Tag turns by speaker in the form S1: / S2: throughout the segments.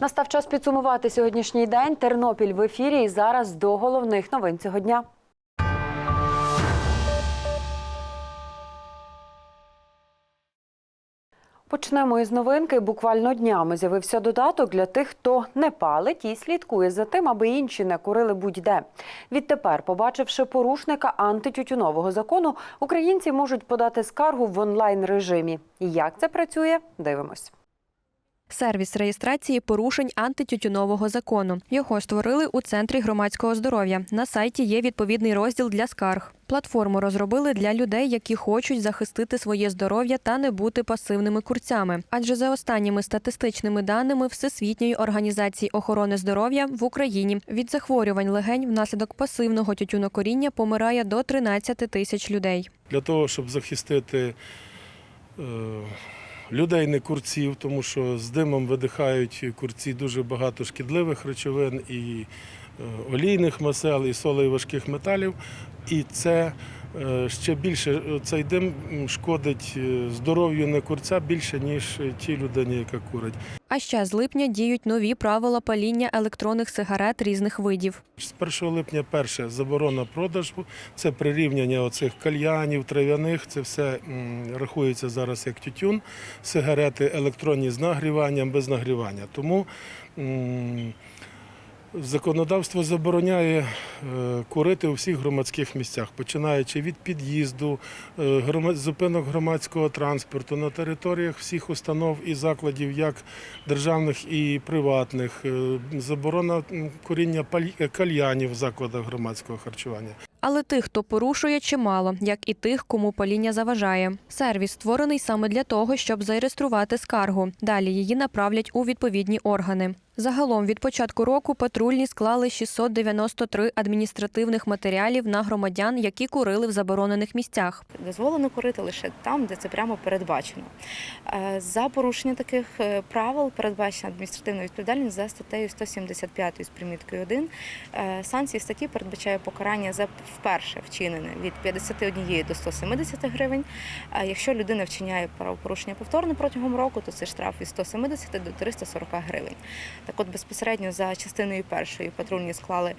S1: Настав час підсумувати сьогоднішній день. Тернопіль в ефірі. І зараз до головних новин цього дня. Почнемо із новинки. Буквально днями з'явився додаток для тих, хто не палить і слідкує за тим, аби інші не курили будь-де. Відтепер, побачивши порушника антитютюнового закону, українці можуть подати скаргу в онлайн режимі. Як це працює? Дивимось.
S2: Сервіс реєстрації порушень антитютюнового закону. Його створили у центрі громадського здоров'я. На сайті є відповідний розділ для скарг. Платформу розробили для людей, які хочуть захистити своє здоров'я та не бути пасивними курцями. Адже за останніми статистичними даними Всесвітньої організації охорони здоров'я в Україні від захворювань легень внаслідок пасивного тютюнокоріння помирає до 13 тисяч людей.
S3: для того, щоб захистити е, людей, не курців, тому що з димом видихають курці дуже багато шкідливих речовин і е, олійних масел, і солей важких металів. І це ще більше е, цей дим шкодить е, здоров'ю не курця більше, ніж тій людині, яка курить.
S2: А ще з липня діють нові правила паління електронних сигарет різних видів.
S3: З 1 липня перше заборона продажу, це прирівняння оцих кальянів, трав'яних, це все рахується зараз як тютюн, сигарети електронні з нагріванням, без нагрівання. Тому законодавство забороняє е, курити у всіх громадських місцях, починаючи від під'їзду, е, зупинок громадського транспорту на територіях всіх установ і закладів, як державних і приватних, е, заборона куріння кальянів в закладах громадського харчування.
S2: Але тих, хто порушує, чимало, як і тих, кому паління заважає. Сервіс створений саме для того, щоб зареєструвати скаргу. Далі її направлять у відповідні органи. Загалом від початку року патрульні склали 693 адміністративних матеріалів на громадян, які курили в заборонених місцях.
S4: дозволено курити лише там, де це прямо передбачено. Е, За порушення таких е, правил передбачена адміністративна відповідальність за статтею 175 з приміткою 1. Е, Санкції статті передбачає покарання за вперше вчинене від 51 до 170 гривень. А якщо людина вчиняє правопорушення повторно протягом року, то це штраф від 170 до 340 гривень. Так от безпосередньо за частиною першої патрульні склали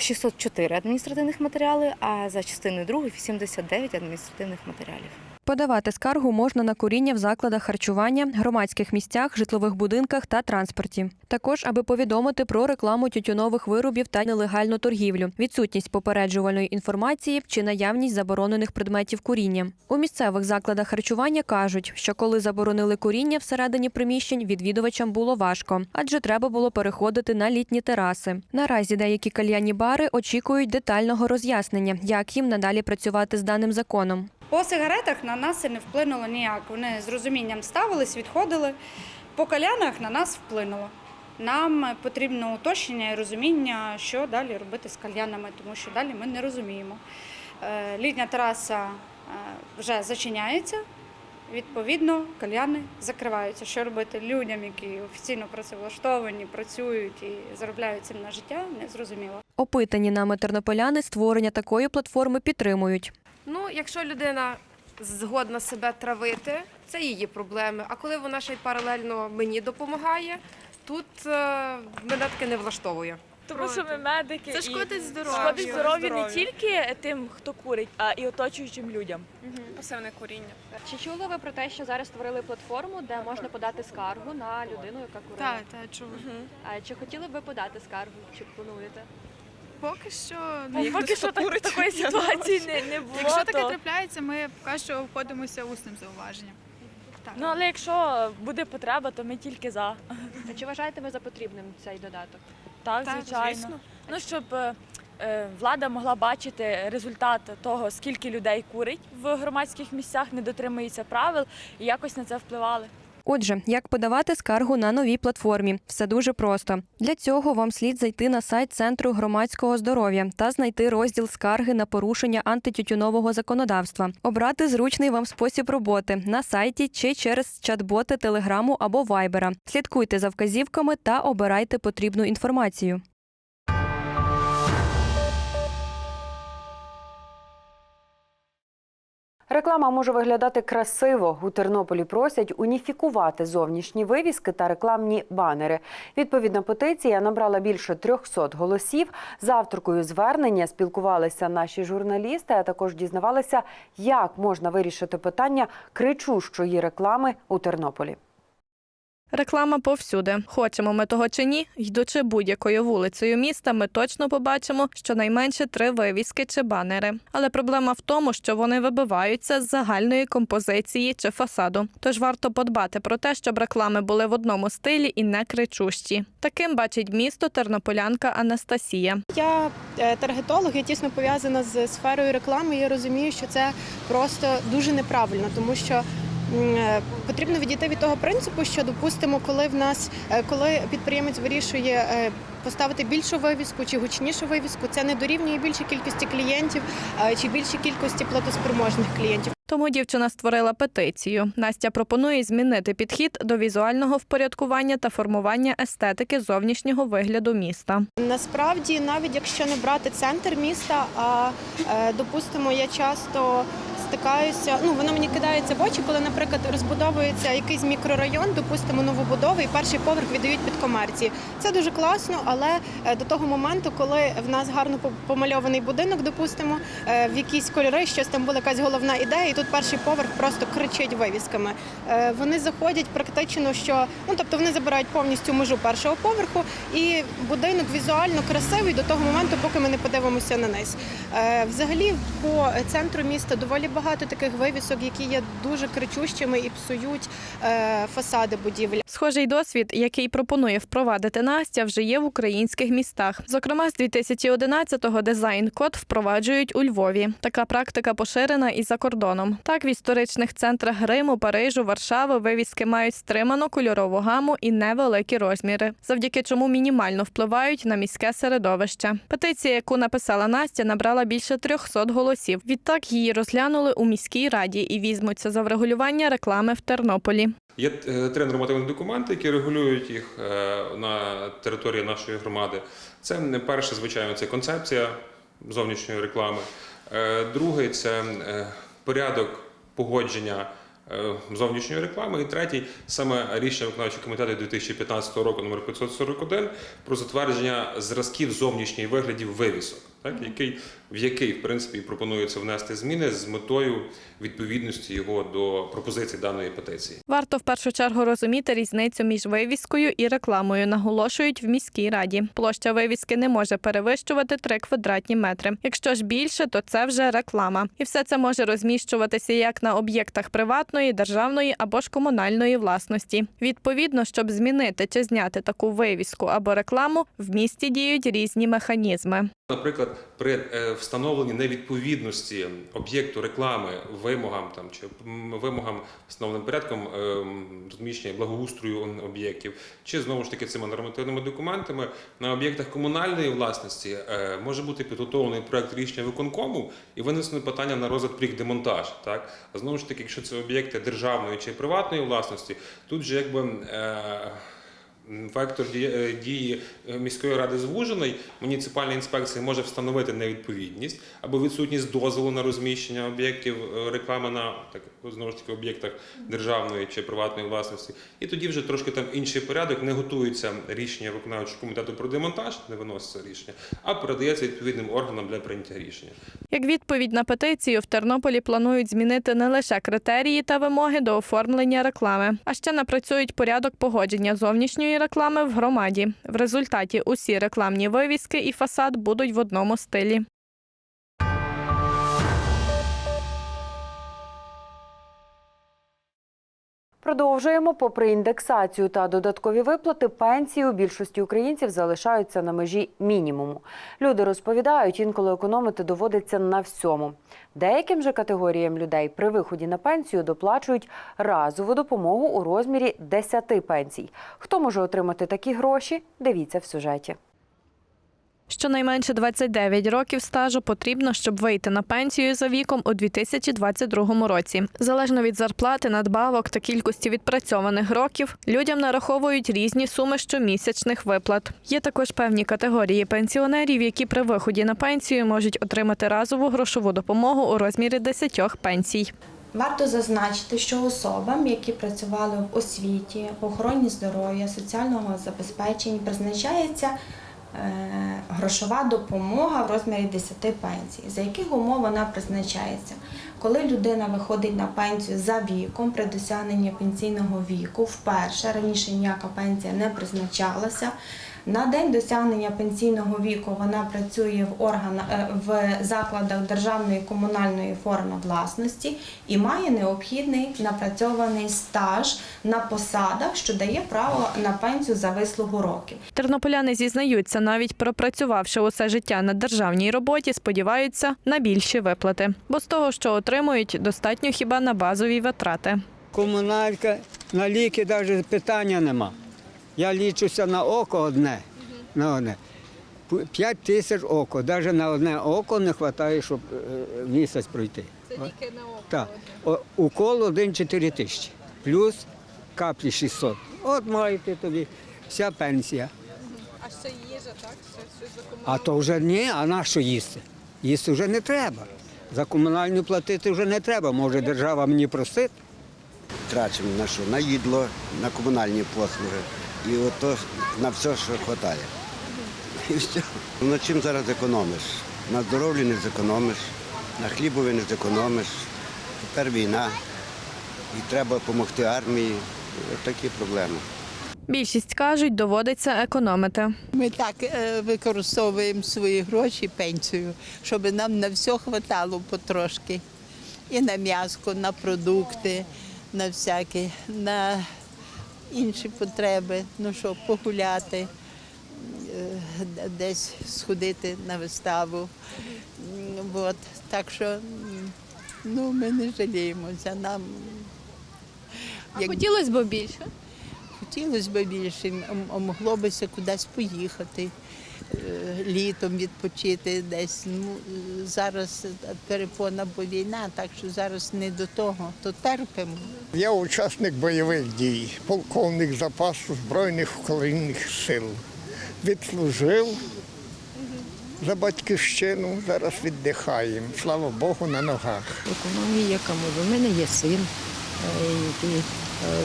S4: 604 адміністративних матеріали, а за частиною другої 89 адміністративних матеріалів.
S2: Подавати скаргу можна на куріння в закладах харчування, громадських місцях, житлових будинках та транспорті. Також, аби повідомити про рекламу тютюнових виробів та нелегальну торгівлю, відсутність попереджувальної інформації чи наявність заборонених предметів куріння. У місцевих закладах харчування кажуть, що коли заборонили куріння всередині приміщень, відвідувачам було важко, адже треба було переходити на літні тераси. Наразі деякі кальянні бари очікують детального роз'яснення, як їм надалі працювати з даним законом.
S5: По сигаретах на нас це не вплинуло ніяк. Вони з розумінням ставились, відходили. По калянах на нас вплинуло. Нам потрібно уточнення і розуміння, що далі робити з кальянами, тому що далі ми не розуміємо. Е, Літня тераса е, вже зачиняється, відповідно, кальяни закриваються. Що робити людям, які офіційно працевлаштовані, працюють і заробляють цим на життя, не зрозуміло.
S2: Опитані нами тернополяни створення такої платформи підтримують.
S6: Ну, якщо людина згодна себе травити, це її проблеми. А коли вона ще й паралельно мені допомагає, тут е, мене таке не влаштовує.
S7: Тому що ми медики
S8: Це
S7: і
S8: шкодить здоров'ю.
S7: шкодить здоров'ю не тільки тим, хто курить, а і оточуючим людям.
S8: Пасивне куріння.
S9: Чи чули ви про те, що зараз створили платформу, де можна подати скаргу на людину, яка курила?
S8: Так, так, чула.
S9: А чи хотіли б ви подати скаргу? Чи плануєте?
S8: Поки що
S7: Ну,
S8: як
S7: поки що так, такої ситуації не, не було.
S8: Якщо таке
S7: то...
S8: трапляється, ми поки що обходимося усним зауваженням. Так.
S7: Ну але якщо буде потреба, то ми тільки за.
S9: А чи вважаєте ви за потрібним цей додаток?
S7: Так,
S8: Так,
S7: звичайно.
S8: звісно.
S7: Ну щоб е, е, влада могла бачити результат того, скільки людей курить в громадських місцях, не дотримується правил і якось на це впливали.
S2: Отже, як подавати скаргу на новій платформі? Все дуже просто. Для цього вам слід зайти на сайт Центру громадського здоров'я та знайти розділ скарги на порушення антитютюнового законодавства, обрати зручний вам спосіб роботи на сайті чи через чат-боти Телеграму або Вайбера. Слідкуйте за вказівками та обирайте потрібну інформацію.
S1: Реклама може виглядати красиво. У Тернополі просять уніфікувати зовнішні вивіски та рекламні банери. Відповідна петиція набрала більше 300 голосів. З авторкою звернення спілкувалися наші журналісти, а також дізнавалися, як можна вирішити питання кричущої реклами у Тернополі.
S10: Реклама повсюди. Хочемо ми того чи ні, йдучи будь-якою вулицею міста, ми точно побачимо щонайменше три вивіски чи банери. Але проблема в тому, що вони вибиваються з загальної композиції чи фасаду. Тож варто подбати про те, щоб реклами були в одному стилі і не кричущі. Таким бачить місто тернополянка Анастасія.
S11: Я е, таргетолог, я тісно пов'язана з сферою реклами. Я розумію, що це просто дуже неправильно, тому що потрібно відійти від того принципу, що допустимо, коли в нас е, коли підприємець вирішує е, поставити більшу вивіску чи гучнішу вивіску, це не дорівнює більшій кількості клієнтів е, чи більшій кількості платоспроможних клієнтів.
S10: Тому дівчина створила петицію. Настя пропонує змінити підхід до візуального впорядкування та формування естетики зовнішнього вигляду міста.
S11: Насправді, навіть якщо не брати центр міста, а е, допустимо, я часто стикаюся. Ну воно мені кидається в очі, коли, наприклад, розбудовується якийсь мікрорайон, допустимо, новобудови, і перший поверх віддають під комерції. Це дуже класно, але е, до того моменту, коли в нас гарно помальований будинок, допустимо, е, в якісь кольори, щось там була якась головна ідея, і тут перший поверх просто кричить вивісками. Е, Вони заходять практично, що ну тобто вони забирають повністю межу першого поверху, і будинок візуально красивий до того моменту, поки ми не подивимося на низ. Взагалі по центру міста доволі багато таких вивісок, які є дуже кричущими і псують е, фасади будівель.
S10: Схожий досвід, який пропонує впровадити Настя, вже є в українських містах. Зокрема, з 2011-го дизайн-код впроваджують у Львові. Така практика поширена і за кордоном. Так, в історичних центрах Риму, Парижу, Варшави вивіски мають стриману кольорову гаму і невеликі розміри, завдяки чому мінімально впливають на міське середовище. Петиція, яку написала Настя, набрала більше 300 голосів. Відтак її розглянули у міській раді і візьмуться за врегулювання реклами в Тернополі.
S12: Є е, три нормативні документи, які регулюють їх е, на території нашої громади. Це не перше, звичайно, це концепція зовнішньої реклами. Е, Другий це порядок погодження зовнішньої реклами. І третій саме рішення виконавчого комітету 2015 року номер 541 про затвердження зразків зовнішніх виглядів вивісок, так, який, в який в принципі пропонується внести зміни з метою відповідності його до пропозицій даної петиції.
S10: Варто в першу чергу розуміти різницю між вивіскою і рекламою, наголошують в міській раді. Площа вивіски не може перевищувати 3 квадратні метри. Якщо ж більше, то це вже реклама. І все це може розміщуватися як на об'єктах приватної, державної або ж комунальної власності. Відповідно, щоб змінити чи зняти таку вивіску або рекламу, в місті діють різні механізми.
S12: Наприклад, при е, встановленні невідповідності об'єкту реклами вимогам там чи вимогам встановленим порядком ем, розміщення благоустрою об'єктів, чи знову ж таки цими нормативними документами на об'єктах комунальної власності е, може бути підготовлений проект рішення виконкому і винесено питання на розгляд їх демонтаж. Так знову ж таки, якщо це об'єкти державної чи приватної власності, тут же якби. Вектор дії- е, е, міської ради звужений. Муніципальна інспекція може встановити невідповідність або відсутність дозволу на розміщення об'єктів е, реклами на так знову ж таки об'єктах державної чи приватної власності. І тоді вже трошки там інший порядок. Не готується рішення виконавчого комітету про демонтаж, не виноситься рішення, а передається відповідним органам для прийняття рішення.
S10: Як відповідь на петицію, в Тернополі планують змінити не лише критерії та вимоги до оформлення реклами, а ще напрацюють порядок погодження зовнішньої реклами в громаді. В результаті усі рекламні вивіски і фасад будуть в одному стилі.
S1: Продовжуємо. Попри індексацію та додаткові виплати, пенсії у більшості українців залишаються на межі мінімуму. Люди розповідають, інколи економити доводиться на всьому. Деяким же категоріям людей при виході на пенсію доплачують разову допомогу у розмірі 10 пенсій. Хто може отримати такі гроші? Дивіться в сюжеті.
S10: Щонайменше 29 років стажу потрібно, щоб вийти на пенсію за віком у 2022 році. Залежно від зарплати, надбавок та кількості відпрацьованих років, людям нараховують різні суми щомісячних виплат. Є також певні категорії пенсіонерів, які при виході на пенсію можуть отримати разову грошову допомогу у розмірі 10 пенсій.
S13: Варто зазначити, що особам, які працювали в освіті, охороні здоров'я, соціального забезпечення, призначається грошова допомога в розмірі 10 пенсій. За яких умов вона призначається? Коли людина виходить на пенсію за віком при досягненні пенсійного віку, вперше раніше ніяка пенсія не призначалася. На день досягнення пенсійного віку вона працює в органах е, в закладах державної комунальної форми власності і має необхідний напрацьований стаж на посадах, що дає право на пенсію за вислугу років.
S10: Тернополяни зізнаються, навіть пропрацювавши усе життя на державній роботі, сподіваються на більші виплати, бо з того, що отримують, достатньо хіба на базові витрати.
S14: Комуналька, на ліки навіть питання нема. Я лічуся на око одне. На одне. П'ять тисяч око. Навіть на одне око не вистачає, щоб е, місяць пройти. Це тільки на око? Так. О, Укол один 4 тисячі. Плюс каплі 600. От маєте тобі вся пенсія.
S8: А ще їжа, так? Ще щось
S14: А то вже ні, а на що їсти? Їсти вже не треба. За комунальну платити вже не треба. Може держава мені просить.
S15: Трачимо на що? На їдло, на комунальні послуги. І ото на все, що вистачає. І все. Ну, На чим зараз економиш? На здоров'ї не зекономиш, на хлібові не зекономиш. Тепер війна. І треба допомогти армії. Ось такі проблеми.
S10: Більшість кажуть, доводиться економити.
S16: Ми так е, використовуємо свої гроші, пенсію, щоб нам на все хватало потрошки. І на м'яско, на продукти, на всякі, на інші потреби, ну що, погуляти, е, десь сходити на виставу. От. Так що ну, ми не жаліємося. Нам,
S8: А хотілося б більше.
S16: Хотілося б більше, могло б кудись поїхати, літом відпочити десь. Ну, е, зараз перепона, бо війна, так що зараз не до того, то терпимо.
S17: Я учасник бойових дій, полковник запасу Збройних України сил. Відслужив за батьківщину, зараз віддихаємо. Слава Богу, на ногах.
S18: Економія, яка може. У мене є син, е, який е,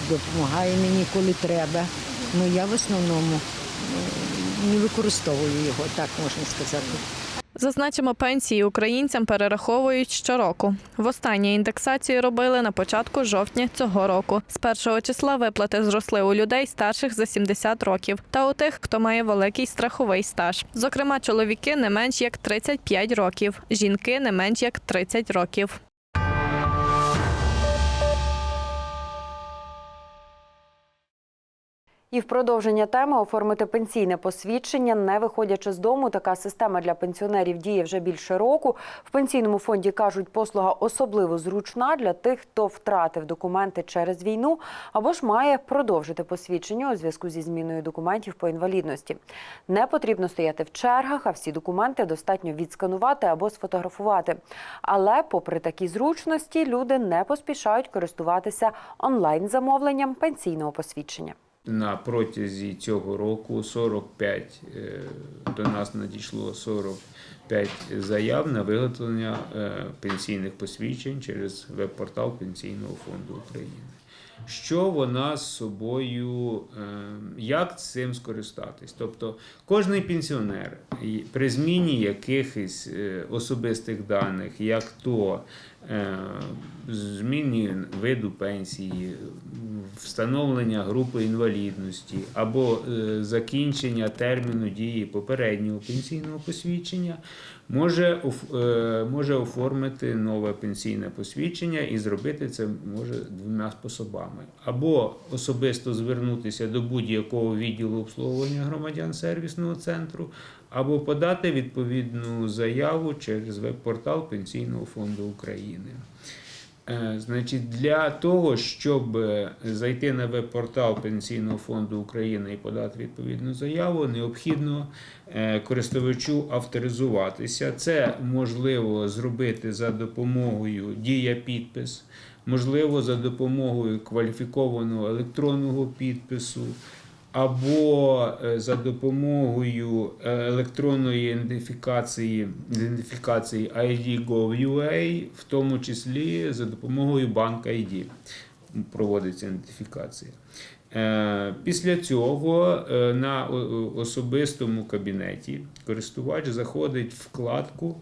S18: допомагає мені, коли треба. Ну я в основному е, не використовую його, так можна сказати.
S10: Зазначимо, пенсії українцям перераховують щороку. Востаннє індексацію робили на початку жовтня цього року. З першого числа виплати зросли у людей старших за 70 років та у тих, хто має великий страховий стаж. Зокрема, чоловіки не менш як 35 років, жінки не менш як 30 років.
S1: І в продовження теми оформити пенсійне посвідчення, не виходячи з дому. Така система для пенсіонерів діє вже більше року. В пенсійному фонді кажуть, послуга особливо зручна для тих, хто втратив документи через війну або ж має продовжити посвідчення у зв'язку зі зміною документів по інвалідності. Не потрібно стояти в чергах, а всі документи достатньо відсканувати або сфотографувати. Але, попри такі зручності, люди не поспішають користуватися онлайн замовленням пенсійного посвідчення.
S19: На протязі цього року 45 е, до нас надійшло 45 заяв на виготовлення е, пенсійних посвідчень через веб-портал Пенсійного фонду України. Що вона з собою, е, як цим скористатись? Тобто кожний пенсіонер при зміні якихось особистих даних, як то зміні виду пенсії, встановлення групи інвалідності або е, закінчення терміну дії попереднього пенсійного посвідчення, може, е, може оформити нове пенсійне посвідчення і зробити це може двома способами: або особисто звернутися до будь-якого відділу обслуговування громадян сервісного центру, або подати відповідну заяву через веб-портал Пенсійного фонду України. Е, Значить, для того, щоб е, зайти на веб-портал Пенсійного фонду України і подати відповідну заяву, необхідно е, користувачу авторизуватися. Це можливо зробити за допомогою дія підпис, можливо, за допомогою кваліфікованого електронного підпису. Або е, за допомогою е, електронної ідентифікації, ідентифікації ID.gov.ua, в тому числі за допомогою банк ID проводиться ідентифікація. Е, Після цього на особистому кабінеті користувач заходить вкладку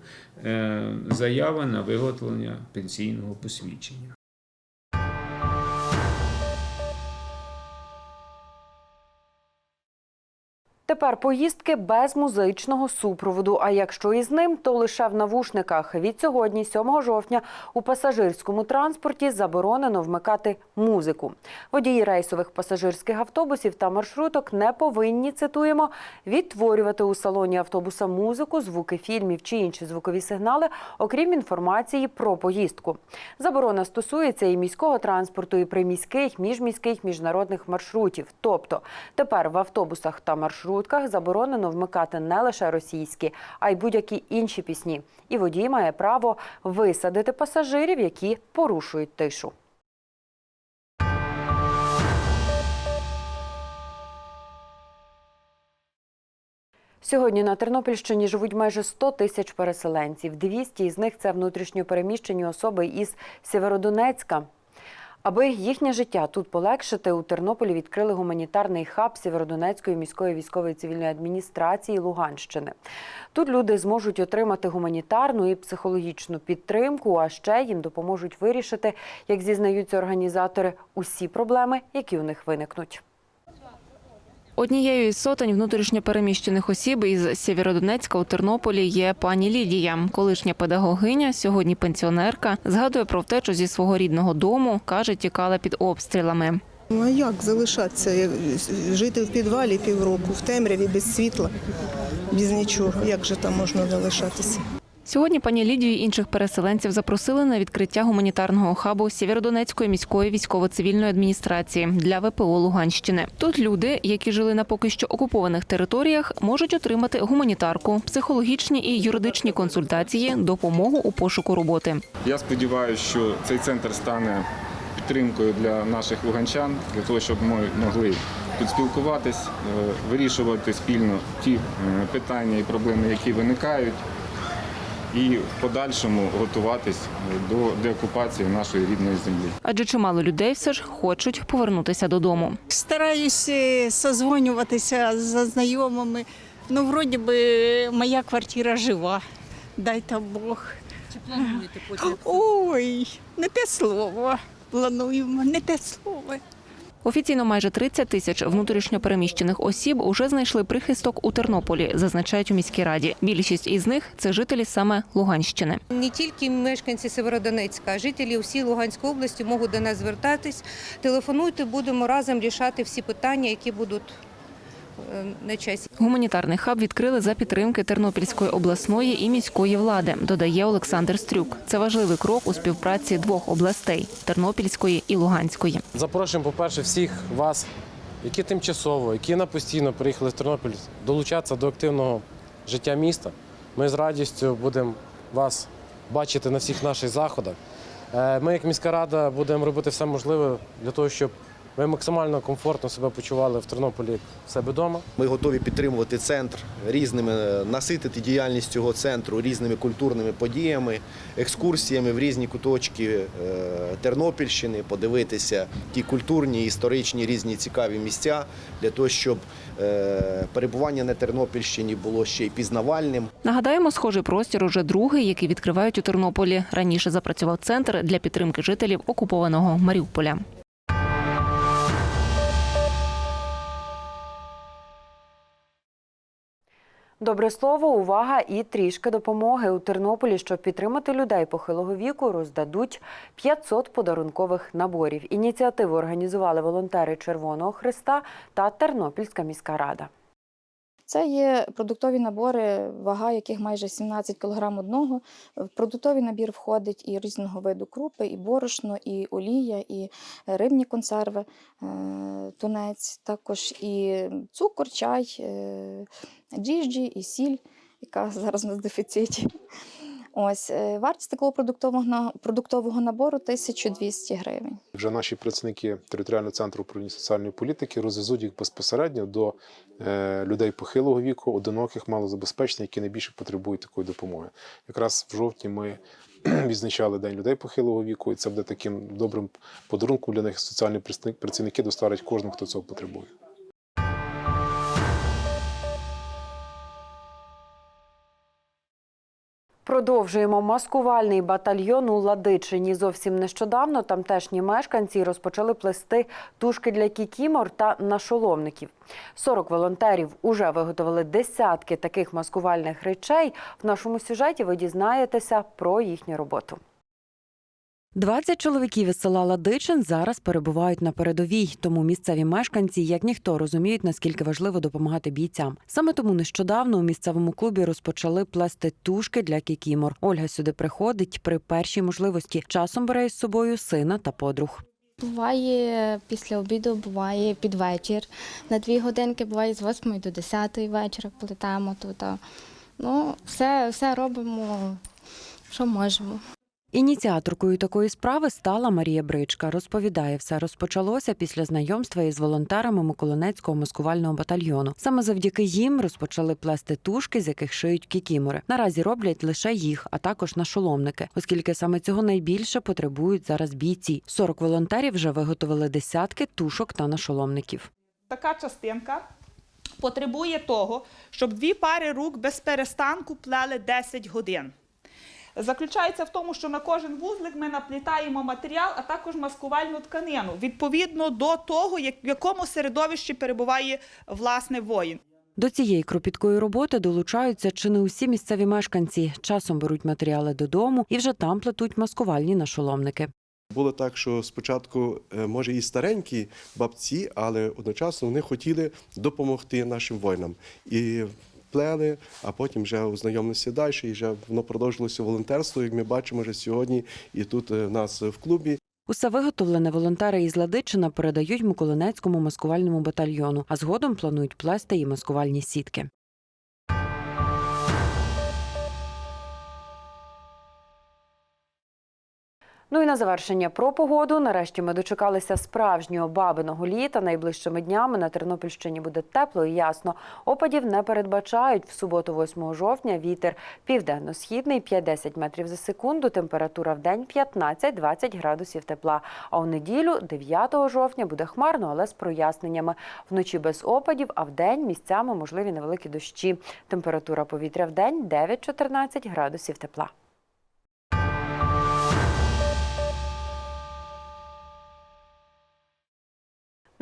S19: Заява на виготовлення пенсійного посвідчення.
S1: Тепер поїздки без музичного супроводу. А якщо і з ним, то лише в навушниках. Від сьогодні, 7 жовтня, у пасажирському транспорті заборонено вмикати музику. Водії рейсових пасажирських автобусів та маршруток не повинні цитуємо відтворювати у салоні автобуса музику, звуки фільмів чи інші звукові сигнали, окрім інформації про поїздку. Заборона стосується і міського транспорту, і приміських, міжміських, міжнародних маршрутів. Тобто тепер в автобусах та маршрутках заборонено вмикати не лише російські, а й будь-які інші пісні. І водій має право висадити пасажирів, які порушують тишу. Сьогодні на Тернопільщині живуть майже 100 тисяч переселенців. 200 із них це внутрішньо переміщені особи із Сєвєродонецька. Аби їхнє життя тут полегшити, у Тернополі відкрили гуманітарний хаб Сєвєродонецької міської військової цивільної адміністрації Луганщини. Тут люди зможуть отримати гуманітарну і психологічну підтримку, а ще їм допоможуть вирішити, як зізнаються організатори, усі проблеми, які у них виникнуть.
S20: Однією із сотень внутрішньопереміщених осіб із Сєвєродонецька у Тернополі є пані Лідія, колишня педагогиня, сьогодні пенсіонерка. Згадує про втечу зі свого рідного дому. каже, тікала під обстрілами.
S21: Ну а як залишатися? Жити в підвалі півроку, в темряві, без світла, без нічого. Як же там можна залишатися?
S20: Сьогодні пані Лідію і інших переселенців запросили на відкриття гуманітарного хабу Сєвєродонецької міської військово-цивільної адміністрації для ВПО Луганщини. Тут люди, які жили на поки що окупованих територіях, можуть отримати гуманітарку, психологічні і юридичні консультації, допомогу у пошуку роботи.
S22: Я сподіваюся, що цей центр стане підтримкою для наших луганчан, для того, щоб ми могли тут спілкуватись, е, вирішувати спільно ті е, питання і проблеми, які виникають, і в подальшому готуватись до деокупації нашої рідної землі.
S20: Адже чимало людей все ж хочуть повернутися додому.
S23: Стараюсь е, созвонюватися з знайомими. Ну, вроді би, моя квартира жива. Дай-то Бог.
S20: Чи плануєте потім?
S23: Ой, не те слово. Плануємо, не те слово.
S20: Офіційно майже 30 тисяч внутрішньопереміщених осіб уже знайшли прихисток у Тернополі, зазначають у міській раді. Більшість із них це жителі саме Луганщини.
S24: Не тільки мешканці Северодонецька, а жителі всієї Луганської області можуть до нас звертатись. Телефонуйте, будемо разом рішати всі питання, які будуть на часі.
S20: Гуманітарний хаб відкрили за підтримки Тернопільської обласної і міської влади, додає Олександр Стрюк. Це важливий крок у співпраці двох областей Тернопільської і Луганської.
S25: Запрошуємо, по-перше, всіх вас, які тимчасово, які на постійно приїхали в Тернопіль, долучатися до активного життя міста. Ми з радістю будемо вас бачити на всіх наших заходах. Е, Ми, як міська рада, будемо робити все можливе для того, щоб ви максимально комфортно себе почували в Тернополі в себе вдома.
S15: Ми готові підтримувати центр різними, наситити діяльність цього центру різними культурними подіями, екскурсіями в різні куточки е, Тернопільщини, подивитися ті культурні, історичні різні цікаві місця для того, щоб е, перебування на Тернопільщині було ще й пізнавальним.
S20: Нагадаємо, схожий простір уже другий, який відкривають у Тернополі. Раніше запрацював центр для підтримки жителів окупованого Маріуполя.
S1: Добре слово, увага і трішки допомоги у Тернополі, щоб підтримати людей похилого віку, роздадуть 500 подарункових наборів. Ініціативу організували волонтери Червоного Христа та Тернопільська міська рада.
S26: Це є продуктові набори, вага яких майже 17 кг одного. В продуктовий набір входить і різного виду крупи, і борошно, і олія, і рибні консерви, е, тунець, також і цукор, чай, е, дріжджі, і сіль, яка зараз в дефіциті. Ось е, вартість такого продуктового продуктового набору 1200 гривень.
S27: Вже наші працівники територіального центру управління соціальної політики розвезуть їх безпосередньо до е, людей похилого віку, одиноких, малозабезпечених, які найбільше потребують такої допомоги. Якраз в жовтні ми відзначали День людей похилого віку, і це буде таким добрим подарунком для них. Соціальні працівники доставлять кожному, хто цього потребує.
S1: Продовжуємо маскувальний батальйон у Ладичині. Зовсім нещодавно тамтешні мешканці розпочали плести тушки для кікімор та нашоломників. 40 волонтерів уже виготовили десятки таких маскувальних речей. В нашому сюжеті ви дізнаєтеся про їхню роботу. 20 чоловіків із села Ладичин зараз перебувають на передовій, тому місцеві мешканці, як ніхто, розуміють, наскільки важливо допомагати бійцям. Саме тому нещодавно у місцевому клубі розпочали плести тушки для кікімор. Ольга сюди приходить при першій можливості. Часом бере із собою сина та подруг.
S26: Буває після обіду, буває під вечір. На дві годинки буває з 8 до 10 вечора плетемо тут. Ну, все, все робимо, що можемо.
S1: Ініціаторкою такої справи стала Марія Бричка. Розповідає, все розпочалося після знайомства із волонтерами Миколинецького маскувального батальйону. Саме завдяки їм розпочали плести тушки, з яких шиють кікімори. Наразі роблять лише їх, а також нашоломники, оскільки саме цього найбільше потребують зараз бійці. 40 волонтерів вже виготовили десятки тушок та нашоломників.
S28: така частинка потребує того, щоб дві пари рук без перестанку плели 10 годин. Заключається в тому, що на кожен вузлик ми наплітаємо матеріал, а також маскувальну тканину відповідно до того, в якому середовищі перебуває власне воїн.
S1: До цієї кропіткої роботи долучаються чи не усі місцеві мешканці. Часом беруть матеріали додому і вже там плетуть маскувальні нашоломники.
S29: Було так, що спочатку, е, може, і старенькі бабці, але одночасно вони хотіли допомогти нашим воїнам. І плели, а потім вже ознайомилися далі, і вже воно продовжилося волонтерство, як ми бачимо вже сьогодні, і тут е, в нас в клубі.
S1: Усе виготовлене волонтери із Ладичина передають Миколинецькому маскувальному батальйону, а згодом планують плести і маскувальні сітки. Ну і на завершення про погоду. Нарешті ми дочекалися справжнього бабиного літа. Найближчими днями на Тернопільщині буде тепло і ясно. Опадів не передбачають. В суботу, 8 жовтня, вітер південно-східний 5-10 метрів за секунду. Температура в день 15-20 градусів тепла. А у неділю, 9 жовтня, буде хмарно, але з проясненнями. Вночі без опадів, а в день місцями можливі невеликі дощі. Температура повітря в день 9-14 градусів тепла.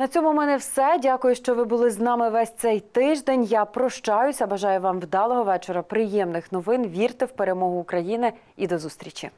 S1: На цьому в мене все. Дякую, що ви були з нами весь цей тиждень. Я прощаюся. Бажаю вам вдалого вечора, приємних новин. Вірте в перемогу України і до зустрічі.